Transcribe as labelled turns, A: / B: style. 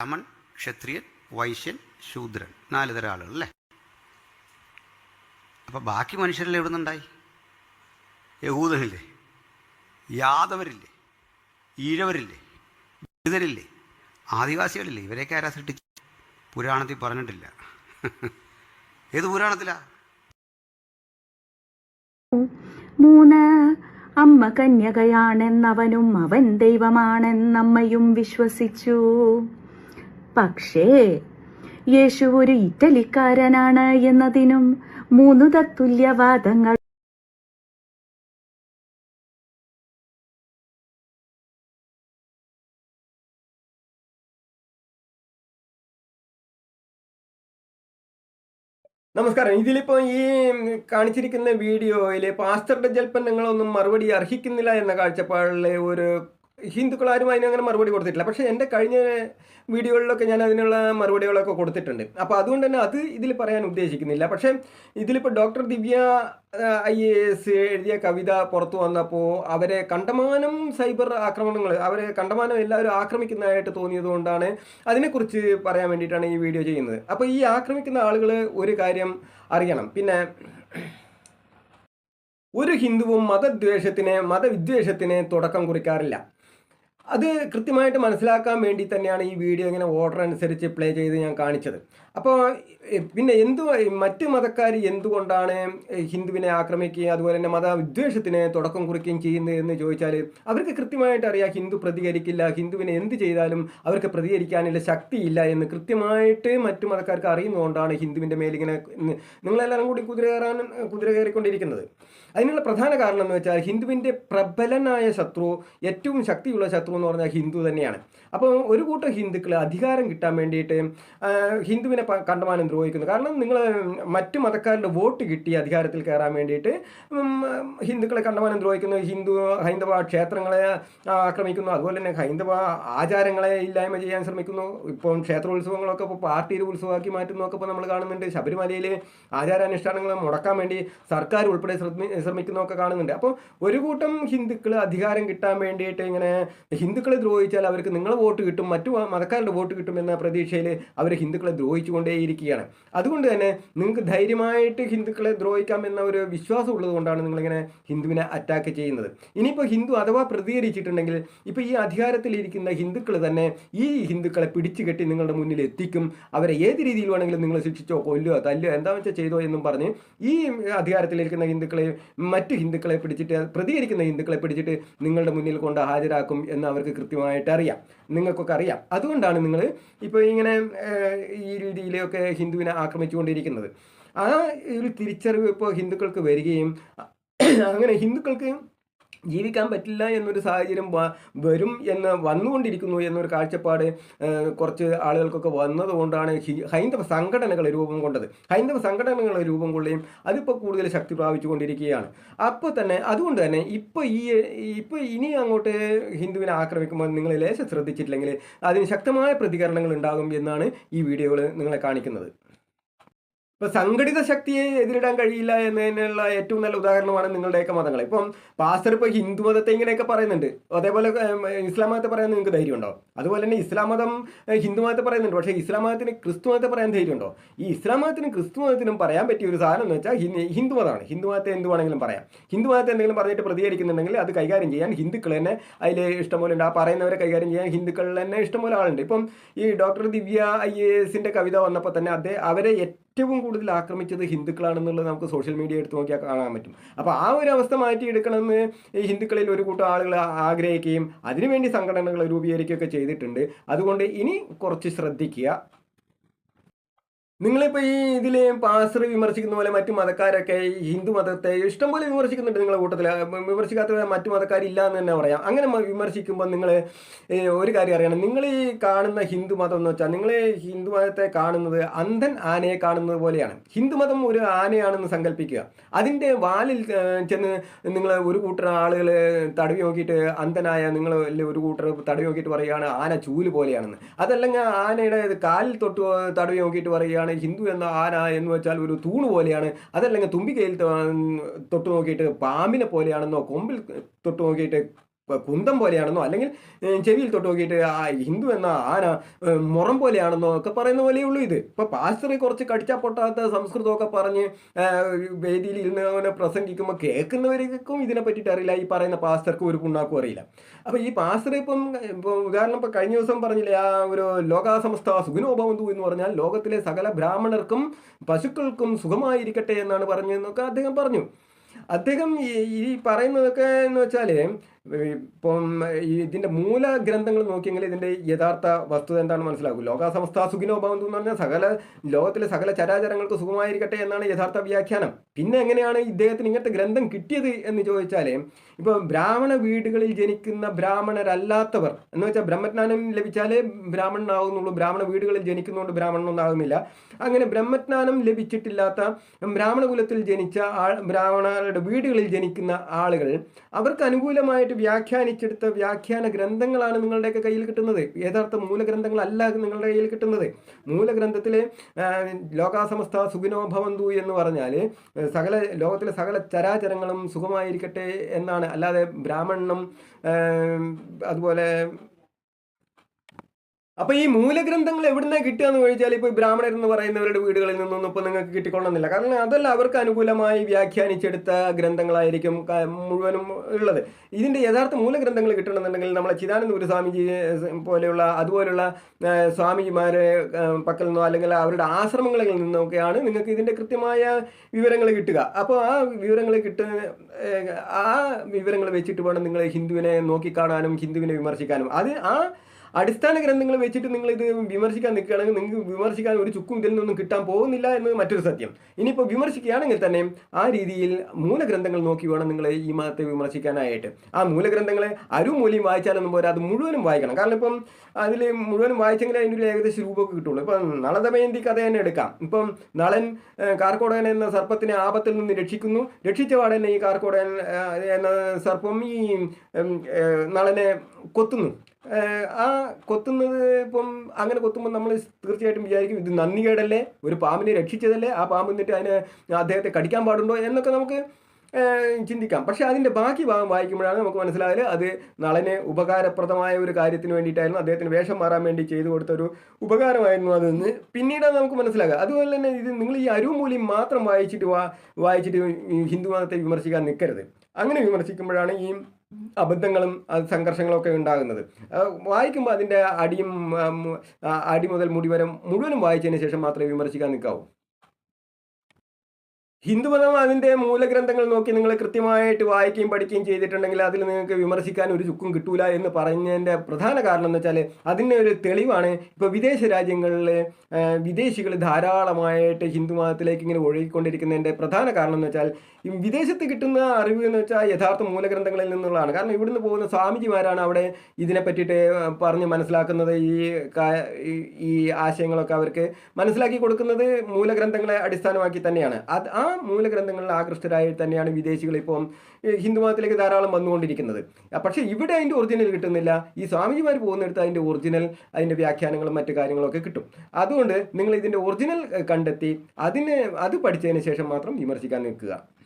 A: ബ്രാഹ്മൺ ക്ഷത്രിയൻ വൈശ്യൻ ശൂദ്രൻ. നാല് തരം ആളുകൾ അല്ലേ? അപ്പോൾ ബാക്കി മനുഷ്യരെല്ലാം എവിടെ നിന്നുണ്ടായി യഹൂദനില്ലേ യാദവരില്ലേ? ഈഴവരില്ലേ? ദളിതരില്ലേ ആദിവാസികളില്ലേ? ഇവരെയൊക്കെ ആരാ സൃഷ്ടിച്ചു? പുരാണത്തിൽ പറഞ്ഞിട്ടില്ല. ഏത് പുരാണത്തിലാ?
B: മൂന്ന് അമ്മ കന്യകയാണെന്നവനും അവൻ ദൈവമാണെന്നമ്മയും വിശ്വസിച്ചു. പക്ഷേ യേശു ഒരു ഇറ്റലിക്കാരനാണ് എന്നതിനും മൂന്നു തത്തുല്യവാദങ്ങൾ
C: നമസ്കാരം. ഇതിലിപ്പോ ഈ കാണിച്ചിരിക്കുന്ന വീഡിയോയിൽ പാസ്റ്ററുടെ ജൽപ്പന്നങ്ങളൊന്നും മറുപടി അർഹിക്കുന്നില്ല എന്ന കാഴ്ചപ്പാടിലെ ഒരു ഹിന്ദുക്കൾ ആരും അതിനങ്ങനെ മറുപടി കൊടുത്തിട്ടില്ല. പക്ഷേ എന്റെ കഴിഞ്ഞ വീഡിയോകളിലൊക്കെ ഞാൻ അതിനുള്ള മറുപടികളൊക്കെ കൊടുത്തിട്ടുണ്ട്. അപ്പോൾ അതുകൊണ്ട് തന്നെ അത് ഇതിൽ പറയാൻ ഉദ്ദേശിക്കുന്നില്ല. പക്ഷേ ഇതിലിപ്പോൾ doctor Divya I A S എഴുതിയ കവിത പുറത്തു വന്നപ്പോൾ അവരെ കണ്ടമാനം സൈബർ ആക്രമണങ്ങൾ അവരെ കണ്ടമാനം എല്ലാവരും ആക്രമിക്കുന്നതായിട്ട് തോന്നിയതുകൊണ്ടാണ് അതിനെക്കുറിച്ച് പറയാൻ വേണ്ടിയിട്ടാണ് ഈ വീഡിയോ ചെയ്യുന്നത്. അപ്പോൾ ഈ ആക്രമിക്കുന്ന ആളുകൾ ഒരു കാര്യം അറിയണം. പിന്നെ ഒരു ഹിന്ദുവും മതദ്വേഷത്തിന് മതവിദ്വേഷത്തിന് തുടക്കം കുറിക്കാറില്ല. അത് കൃത്യമായിട്ട് മനസ്സിലാക്കാൻ വേണ്ടി തന്നെയാണ് ഈ വീഡിയോ ഇങ്ങനെ ഓർഡർ അനുസരിച്ച് പ്ലേ ചെയ്ത് ഞാൻ കാണിച്ചത്. അപ്പോൾ പിന്നെ എന്തു മറ്റ് മതക്കാർ എന്തുകൊണ്ടാണ് ഹിന്ദുവിനെ ആക്രമിക്കുകയും അതുപോലെ തന്നെ മതവിദ്വേഷത്തിന് തുടക്കം കുറിക്കുകയും ചെയ്യുന്നത് എന്ന് ചോദിച്ചാൽ അവർക്ക് കൃത്യമായിട്ട് അറിയാം ഹിന്ദു പ്രതികരിക്കില്ല ഹിന്ദുവിനെ എന്ത് ചെയ്താലും അവർക്ക് പ്രതികരിക്കാനുള്ള ശക്തിയില്ല എന്ന് കൃത്യമായിട്ട് മറ്റു മതക്കാർക്ക് അറിയുന്നതുകൊണ്ടാണ് ഹിന്ദുവിന്റെ മേലിങ്ങനെ നിങ്ങളെല്ലാവരും കൂടി കുതിര കയറാൻ കുതിര കയറിക്കൊണ്ടിരിക്കുന്നത്. അതിനുള്ള പ്രധാന കാരണം എന്ന് വെച്ചാൽ ഹിന്ദുവിന്റെ പ്രബലനായ ശത്രു ഏറ്റവും ശക്തിയുള്ള ശത്രു എന്ന് പറഞ്ഞാൽ ഹിന്ദു തന്നെയാണ്. അപ്പോൾ ഒരു കൂട്ടം ഹിന്ദുക്കൾ അധികാരം കിട്ടാൻ വേണ്ടിയിട്ട് ഹിന്ദുവിനെ കണ്ടമാനം ദ്രോഹിക്കുന്നു. കാരണം നിങ്ങൾ മറ്റ് മതക്കാരുടെ വോട്ട് കിട്ടി അധികാരത്തിൽ കയറാൻ വേണ്ടിയിട്ട് ഹിന്ദുക്കളെ കണ്ടമാനം ദ്രോഹിക്കുന്നു. ഹിന്ദു ഹൈന്ദവ ക്ഷേത്രങ്ങളെ ആക്രമിക്കുന്നു. അതുപോലെ തന്നെ ഹൈന്ദവ ആചാരങ്ങളെ ഇല്ലായ്മ ചെയ്യാൻ ശ്രമിക്കുന്നു. ഇപ്പോൾ ക്ഷേത്രോത്സവങ്ങളൊക്കെ ഇപ്പോൾ പാർട്ടിയിൽ ഉത്സവമാക്കി മാറ്റുന്നതൊക്കെ ഇപ്പോൾ നമ്മൾ കാണുന്നുണ്ട്. ശബരിമലയിൽ ആചാരാനുഷ്ഠാനങ്ങൾ മുടക്കാൻ വേണ്ടി സർക്കാർ ഉൾപ്പെടെ ശ്രമിക്കുന്നതൊക്കെ കാണുന്നുണ്ട്. അപ്പോൾ ഒരു കൂട്ടം ഹിന്ദുക്കൾ അധികാരം കിട്ടാൻ വേണ്ടിയിട്ട് ഇങ്ങനെ ഹിന്ദുക്കളെ ദ്രോഹിച്ചാൽ അവർക്ക് നിങ്ങളെ വോട്ട് കിട്ടും മറ്റു മതക്കാരുടെ വോട്ട് കിട്ടും എന്ന പ്രതീക്ഷയിൽ അവർ ഹിന്ദുക്കളെ ദ്രോഹിച്ചുകൊണ്ടേയിരിക്കുകയാണ് അതുകൊണ്ട് തന്നെ നിങ്ങൾക്ക് ധൈര്യമായിട്ട് ഹിന്ദുക്കളെ ദ്രോഹിക്കാം എന്ന ഒരു വിശ്വാസം ഉള്ളതുകൊണ്ടാണ് നിങ്ങളിങ്ങനെ ഹിന്ദുവിനെ അറ്റാക്ക് ചെയ്യുന്നത്. ഇനിയിപ്പോൾ ഹിന്ദു അഥവാ പ്രതികരിച്ചിട്ടുണ്ടെങ്കിൽ ഇപ്പോൾ ഈ അധികാരത്തിലിരിക്കുന്ന ഹിന്ദുക്കൾ തന്നെ ഈ ഹിന്ദുക്കളെ പിടിച്ചു കെട്ടി നിങ്ങളുടെ മുന്നിൽ എത്തിക്കും. അവരെ ഏത് രീതിയിൽ വേണമെങ്കിലും നിങ്ങൾ ശിക്ഷിച്ചോ കൊല്ലുകയോ തല്ലുകയോ എന്താ വെച്ചാൽ ചെയ്തോ എന്നും പറഞ്ഞ് ഈ അധികാരത്തിലിരിക്കുന്ന ഹിന്ദുക്കളെ മറ്റു ഹിന്ദുക്കളെ പിടിച്ചിട്ട് പ്രതികരിക്കുന്ന ഹിന്ദുക്കളെ പിടിച്ചിട്ട് നിങ്ങളുടെ മുന്നിൽ കൊണ്ട് ഹാജരാക്കും എന്ന് അവർക്ക് കൃത്യമായിട്ട് അറിയാം നിങ്ങൾക്കൊക്കെ അറിയാം. അതുകൊണ്ടാണ് നിങ്ങൾ ഇപ്പോൾ ഇങ്ങനെ ഈ രീതിയിലൊക്കെ ഹിന്ദുവിനെ ആക്രമിച്ചുകൊണ്ടിരിക്കുന്നത്. ആ ഒരു തിരിച്ചറിവ് ഇപ്പോൾ ഹിന്ദുക്കൾക്ക് വരികയും അങ്ങനെ ഹിന്ദുക്കൾക്ക് ജീവിക്കാൻ പറ്റില്ല എന്നൊരു സാഹചര്യം വരും എന്ന് വന്നുകൊണ്ടിരിക്കുന്നു എന്നൊരു കാഴ്ചപ്പാട് കുറച്ച് ആളുകൾക്കൊക്കെ വന്നതുകൊണ്ടാണ് ഹൈന്ദവ സംഘടനകൾ രൂപം കൊണ്ടത്. ഹൈന്ദവ സംഘടനകൾ രൂപം കൊള്ളുകയും അതിപ്പോൾ കൂടുതൽ ശക്തി പ്രാപിച്ചുകൊണ്ടിരിക്കുകയാണ്. അപ്പോൾ തന്നെ അതുകൊണ്ട് തന്നെ ഇപ്പോൾ ഈ ഇപ്പോൾ ഇനി അങ്ങോട്ട് ഹിന്ദുവിനെ ആക്രമിക്കുമ്പോൾ നിങ്ങൾ ലേശം ശ്രദ്ധിച്ചിട്ടില്ലെങ്കിൽ അതിന് ശക്തമായ പ്രതികരണങ്ങൾ ഉണ്ടാകും എന്നാണ് ഈ വീഡിയോകൾ നിങ്ങളെ കാണിക്കുന്നത്. ഇപ്പൊ സംഘടിത ശക്തിയെ എതിരിടാൻ കഴിയില്ല എന്നതിനുള്ള ഏറ്റവും നല്ല ഉദാഹരണമാണ് നിങ്ങളുടെയൊക്കെ മതങ്ങൾ. ഇപ്പം പാസ്റ്റർ ഇപ്പോൾ ഹിന്ദു മതത്തെ ഇങ്ങനെയൊക്കെ പറയുന്നുണ്ട്. അതേപോലെ ഇസ്ലാം മതത്തെ പറയാൻ നിങ്ങൾക്ക് ധൈര്യം ഉണ്ടോ? അതുപോലെ തന്നെ ഇസ്ലാം മതം ഹിന്ദു മതത്തെ പറയുന്നുണ്ട്. പക്ഷേ ഇസ്ലാം മതത്തിന് ക്രിസ്തു മതത്തെ പറയാൻ ധൈര്യം ഉണ്ടോ? ഈ ഇസ്ലാം മതത്തിനും ക്രിസ്തു മതത്തിനും പറയാൻ പറ്റിയ ഒരു സാധനം എന്ന് വെച്ചാൽ ഹിന്ദു മതമാണ്. ഹിന്ദു മതത്തെ എന്ത് വേണമെങ്കിലും പറയാം. ഹിന്ദു മതത്തെ എന്തെങ്കിലും പറഞ്ഞിട്ട് പ്രതികരിക്കുന്നുണ്ടെങ്കിൽ അത് കൈകാര്യം ചെയ്യാൻ ഹിന്ദുക്കൾ തന്നെ അതിൽ ഇഷ്ടംപോലെ ഉണ്ട്. ആ പറയുന്നവരെ കൈകാര്യം ചെയ്യാൻ ഹിന്ദുക്കളിൽ തന്നെ ഇഷ്ടംപോലെ ആളുണ്ട്. ഇപ്പം ഈ ഡോക്ടർ ദിവ്യ ഐ എ എസിന്റെ കവിത വന്നപ്പോൾ തന്നെ അദ്ദേഹം അവരെ ഏറ്റവും കൂടുതൽ ആക്രമിച്ചത് ഹിന്ദുക്കളാണെന്നുള്ളത് നമുക്ക് സോഷ്യൽ മീഡിയ എടുത്ത് നോക്കിയാൽ കാണാൻ പറ്റും. അപ്പോൾ ആ ഒരു അവസ്ഥ മാറ്റിയെടുക്കണമെന്ന് ഈ ഹിന്ദുക്കളിൽ ഒരു കൂട്ടം ആളുകൾ ആഗ്രഹിക്കുകയും അതിനുവേണ്ടി സംഘടനകൾ രൂപീകരിക്കുകയൊക്കെ ചെയ്തിട്ടുണ്ട്. അതുകൊണ്ട് ഇനി കുറച്ച് ശ്രദ്ധിക്കുക. നിങ്ങളിപ്പോൾ ഈ ഇതിൽ പാസ്റ്റർ വിമർശിക്കുന്ന പോലെ മറ്റു മതക്കാരൊക്കെ ഹിന്ദു മതത്തെ ഇഷ്ടംപോലെ വിമർശിക്കുന്നുണ്ട് നിങ്ങളുടെ കൂട്ടത്തിൽ വിമർശിക്കാത്ത മറ്റു മതക്കാരില്ല എന്ന് തന്നെ പറയാം. അങ്ങനെ വിമർശിക്കുമ്പോൾ നിങ്ങൾ ഒരു കാര്യം അറിയണം. നിങ്ങൾ ഈ കാണുന്ന ഹിന്ദു മതം എന്ന് വെച്ചാൽ നിങ്ങൾ ഹിന്ദു മതത്തെ കാണുന്നത് അന്ധൻ ആനയെ കാണുന്നത് പോലെയാണ്. ഹിന്ദു മതം ഒരു ആനയാണെന്ന് സങ്കല്പിക്കുക. അതിന്റെ വാലിൽ ചെന്ന് നിങ്ങൾ ഒരു കൂട്ടർ ആളുകൾ തടവി നോക്കിയിട്ട് അന്ധനായ നിങ്ങൾ ഒരു കൂട്ടർ തടവി നോക്കിയിട്ട് പറയുകയാണ് ആന ചൂൽ പോലെയാണെന്ന്. അതല്ലെങ്കിൽ ആനയുടെ കാലിൽ തൊട്ട് തടവി നോക്കിയിട്ട് പറയുകയാണ് ആണ് ഹിന്ദു എന്ന ആന എന്ന് വെച്ചാൽ ഒരു തൂണ് പോലെയാണ്. അതല്ലെങ്കിൽ തുമ്പിക്കയിൽ തൊട്ട് നോക്കിയിട്ട് പാമ്പിനെ പോലെയാണെന്നോ കൊമ്പിൽ തൊട്ട് നോക്കിയിട്ട് കുന്തം പോലെയാണെന്നോ അല്ലെങ്കിൽ ചെവിയിൽ തൊട്ട് നോക്കിയിട്ട് ആ ഹിന്ദു എന്ന ആന മുറം പോലെയാണെന്നോ ഒക്കെ പറയുന്ന പോലെയേ ഉള്ളൂ ഇത്. ഇപ്പൊ പാസ്റ്റർ കുറച്ച് കടിച്ചാ പൊട്ടാത്ത സംസ്കൃതമൊക്കെ പറഞ്ഞ് വേദിയിൽ ഇരുന്ന് അവനെ പ്രസംഗിക്കുമ്പോൾ കേൾക്കുന്നവർക്കും ഇതിനെ പറ്റിയിട്ട് അറിയില്ല. ഈ പറയുന്ന പാസ്റ്റർക്ക് ഒരു പുണ്ണാക്കും അറിയില്ല. അപ്പൊ ഈ പാസ്റ്റർ ഇപ്പം ഇപ്പം ഉദാഹരണം ഇപ്പൊ കഴിഞ്ഞ ദിവസം പറഞ്ഞില്ലേ ആ ഒരു ലോകാസമസ്ത സുഖിനോഭവന്തു എന്ന് പറഞ്ഞാൽ ലോകത്തിലെ സകല ബ്രാഹ്മണർക്കും പശുക്കൾക്കും സുഖമായിരിക്കട്ടെ എന്നാണ് പറഞ്ഞതെന്നൊക്കെ അദ്ദേഹം പറഞ്ഞു. അദ്ദേഹം ഈ ഈ പറയുന്നതൊക്കെ എന്ന് വെച്ചാൽ ഇപ്പം ഇതിന്റെ മൂല ഗ്രന്ഥങ്ങൾ നോക്കിയെങ്കിൽ ഇതിന്റെ യഥാർത്ഥ വസ്തുത എന്താണ് മനസ്സിലാകും ലോകാസമസ്ത സുഖിനോ ഭവന്തു എന്ന് പറഞ്ഞാൽ സകല ലോകത്തിലെ സകല ചരാചരങ്ങൾക്ക് സുഖമായിരിക്കട്ടെ എന്നാണ് യഥാർത്ഥ വ്യാഖ്യാനം. പിന്നെ എങ്ങനെയാണ് ഇദ്ദേഹത്തിന് ഇങ്ങനത്തെ ഗ്രന്ഥം കിട്ടിയത് എന്ന് ചോദിച്ചാൽ ഇപ്പൊ ബ്രാഹ്മണ വീടുകളിൽ ജനിക്കുന്ന ബ്രാഹ്മണരല്ലാത്തവർ എന്ന് വെച്ചാൽ ബ്രഹ്മജ്ഞാനം ലഭിച്ചാലേ ബ്രാഹ്മണനാകുന്നുള്ളൂ ബ്രാഹ്മണ വീടുകളിൽ ജനിക്കുന്നതുകൊണ്ട് ബ്രാഹ്മണനൊന്നും ആകുന്നില്ല അങ്ങനെ ബ്രഹ്മജ്ഞാനം ലഭിച്ചിട്ടില്ലാത്ത ബ്രാഹ്മണ കുലത്തിൽ ജനിച്ച ആൾ ബ്രാഹ്മണരുടെ വീടുകളിൽ ജനിക്കുന്ന ആളുകൾ അവർക്ക് അനുകൂലമായിട്ട് വ്യാഖ്യാനിച്ചെടുത്ത വ്യാഖ്യാന ഗ്രന്ഥങ്ങളാണ് നിങ്ങളുടെയൊക്കെ കയ്യിൽ കിട്ടുന്നത്. യഥാർത്ഥ മൂലഗ്രന്ഥങ്ങളല്ല നിങ്ങളുടെ കയ്യിൽ കിട്ടുന്നത്. മൂലഗ്രന്ഥത്തിലെ ലോകാസമസ്ത സുഖിനോ ഭവന്തു എന്ന് പറഞ്ഞാൽ സകല ലോകത്തിലെ സകല ചരാചരങ്ങളും സുഖമായിരിക്കട്ടെ എന്നാണ്. അല്ലാതെ ബ്രാഹ്മണനും അതുപോലെ അപ്പൊ ഈ മൂലഗ്രന്ഥങ്ങൾ എവിടുന്നാ കിട്ടുക എന്ന് ചോദിച്ചാൽ ഇപ്പൊ ബ്രാഹ്മണർ എന്ന് പറയുന്നവരുടെ വീടുകളിൽ നിന്നൊന്നും ഇപ്പൊ നിങ്ങൾക്ക് കിട്ടിക്കൊള്ളുന്നില്ല. കാരണം അതല്ല അവർക്ക് അനുകൂലമായി വ്യാഖ്യാനിച്ചെടുത്ത ഗ്രന്ഥങ്ങളായിരിക്കും മുഴുവനും ഉള്ളത്. ഇതിന്റെ യഥാർത്ഥ മൂലഗ്രന്ഥങ്ങൾ കിട്ടണമെന്നുണ്ടെങ്കിൽ നമ്മളെ ചിദാനന്ദപുര സ്വാമിജി പോലെയുള്ള അതുപോലുള്ള സ്വാമിജിമാരെ പക്കൽ നിന്നോ അല്ലെങ്കിൽ അവരുടെ ആശ്രമങ്ങളിൽ നിന്നൊക്കെയാണ് നിങ്ങൾക്ക് ഇതിന്റെ കൃത്യമായ വിവരങ്ങൾ കിട്ടുക. അപ്പോൾ ആ വിവരങ്ങൾ കിട്ടുന്ന ആ വിവരങ്ങൾ വെച്ചിട്ട് വേണം നിങ്ങൾ ഹിന്ദുവിനെ നോക്കിക്കാണാനും ഹിന്ദുവിനെ വിമർശിക്കാനും. അത് ആ അടിസ്ഥാന ഗ്രന്ഥങ്ങൾ വെച്ചിട്ട് നിങ്ങൾ ഇത് വിമർശിക്കാൻ നിൽക്കുകയാണെങ്കിൽ നിങ്ങൾക്ക് വിമർശിക്കാൻ ഒരു ചുക്കും ഇതിൽ നിന്നും കിട്ടാൻ പോകുന്നില്ല എന്ന് മറ്റൊരു സത്യം. ഇനിയിപ്പോൾ വിമർശിക്കുകയാണെങ്കിൽ തന്നെ ആ രീതിയിൽ മൂലഗ്രന്ഥങ്ങൾ നോക്കി വേണം നിങ്ങൾ ഈ മതത്തെ വിമർശിക്കാനായിട്ട്. ആ മൂലഗ്രന്ഥങ്ങളെ അരുമൂലിയും വായിച്ചാലൊന്നും പോരാ അത് മുഴുവനും വായിക്കണം. കാരണം ഇപ്പം അതിൽ മുഴുവനും വായിച്ചെങ്കിൽ അതിന്റെ ഒരു ഏകദേശ രൂപമൊക്കെ കിട്ടുള്ളൂ. ഇപ്പം നളദമയന്തി കഥ തന്നെ എടുക്കാം. ഇപ്പം നളൻ കാർക്കോടകൻ എന്ന സർപ്പത്തിനെ ആപത്തിൽ നിന്ന് രക്ഷിക്കുന്നു. രക്ഷിച്ച പാടന്നെ ഈ കാർക്കോടകൻ എന്ന സർപ്പം ഈ നളനെ കൊത്തുന്നു. ആ കൊത്തുന്നത് ഇപ്പം അങ്ങനെ കൊത്തുമ്പോൾ നമ്മൾ തീർച്ചയായിട്ടും വിചാരിക്കും ഇത് നന്ദികേടല്ലേ? ഒരു പാമ്പിനെ രക്ഷിച്ചതല്ലേ? ആ പാമ്പ് എന്നിട്ട് അതിനെ അദ്ദേഹത്തെ കടിക്കാൻ പാടുണ്ടോ എന്നൊക്കെ നമുക്ക് ചിന്തിക്കാം. പക്ഷേ അതിന്റെ ബാക്കി ഭാഗം വായിക്കുമ്പോഴാണ് നമുക്ക് മനസ്സിലായത് അത് നളന് ഉപകാരപ്രദമായ ഒരു കാര്യത്തിന് വേണ്ടിയിട്ടായിരുന്നു. അദ്ദേഹത്തിന് വേഷം മാറാൻ വേണ്ടി ചെയ്തു കൊടുത്ത ഒരു ഉപകാരമായിരുന്നു അതെന്ന് പിന്നീട് നമുക്ക് മനസ്സിലാകുക അതുപോലെ തന്നെ ഇത് നിങ്ങൾ ഈ അരുമൂലിയും മാത്രം വായിച്ചിട്ട് വായിച്ചിട്ട് ഹിന്ദു മതത്തെ വിമർശിക്കാൻ നിൽക്കരുത്. അങ്ങനെ വിമർശിക്കുമ്പോഴാണ് ഈ അബദ്ധങ്ങളും സംഘർഷങ്ങളും ഒക്കെ ഉണ്ടാകുന്നത്. വായിക്കുമ്പോൾ അതിന്റെ അടിയും അടി മുതൽ മുടി വരെ മുഴുവനും വായിച്ചതിന് ശേഷം മാത്രമേ വിമർശിക്കാൻ നിൽക്കാവൂ? ഹിന്ദുമതം അതിന്റെ മൂലഗ്രന്ഥങ്ങൾ നോക്കി നിങ്ങൾ കൃത്യമായിട്ട് വായിക്കുകയും പഠിക്കുകയും ചെയ്തിട്ടുണ്ടെങ്കിൽ അതിൽ നിങ്ങൾക്ക് വിമർശിക്കാൻ ഒരു ചുക്കും കിട്ടൂല എന്ന് പറഞ്ഞതിന്റെ പ്രധാന കാരണം എന്ന് വെച്ചാൽ അതിന്റെ ഒരു തെളിവാണ് ഇപ്പോൾ വിദേശ രാജ്യങ്ങളിൽ വിദേശികൾ ധാരാളമായിട്ട് ഹിന്ദുമതത്തിലേക്ക് ഇങ്ങനെ ഒഴുകിക്കൊണ്ടിരിക്കുന്നതിന്റെ പ്രധാന കാരണം എന്ന് വെച്ചാൽ വിദേശത്ത് കിട്ടുന്ന അറിവ് എന്ന് വെച്ചാൽ യഥാർത്ഥ മൂലഗ്രന്ഥങ്ങളിൽ നിന്നുള്ളതാണ്. കാരണം ഇവിടുന്ന് പോകുന്ന സ്വാമിജിമാരാണ് അവിടെ ഇതിനെ പറ്റിയിട്ട് പറഞ്ഞ് മനസ്സിലാക്കുന്നത്. ഈ- ഈ ആശയങ്ങളൊക്കെ അവർക്ക് മനസ്സിലാക്കി കൊടുക്കുന്നത് മൂലഗ്രന്ഥങ്ങളെ അടിസ്ഥാനമാക്കി തന്നെയാണ്. അത് ആ മൂലഗ്രന്ഥങ്ങളിൽ ആകൃഷ്ടരായി തന്നെയാണ് വിദേശികൾ ഇപ്പം ഹിന്ദുമതത്തിലേക്ക് ധാരാളം വന്നുകൊണ്ടിരിക്കുന്നത്. പക്ഷേ ഇവിടെ അതിന്റെ ഒറിജിനൽ കിട്ടുന്നില്ല. ഈ സ്വാമിജിമാർ പോകുന്നിടത്ത് അതിന്റെ ഒറിജിനൽ അതിന്റെ വ്യാഖ്യാനങ്ങളും മറ്റു കാര്യങ്ങളൊക്കെ കിട്ടും. അതുകൊണ്ട് നിങ്ങൾ ഇതിന്റെ ഒറിജിനൽ കണ്ടെത്തി അതിനെ അത് പഠിച്ചതിന് ശേഷം മാത്രം വിമർശിക്കാൻ നിൽക്കുക.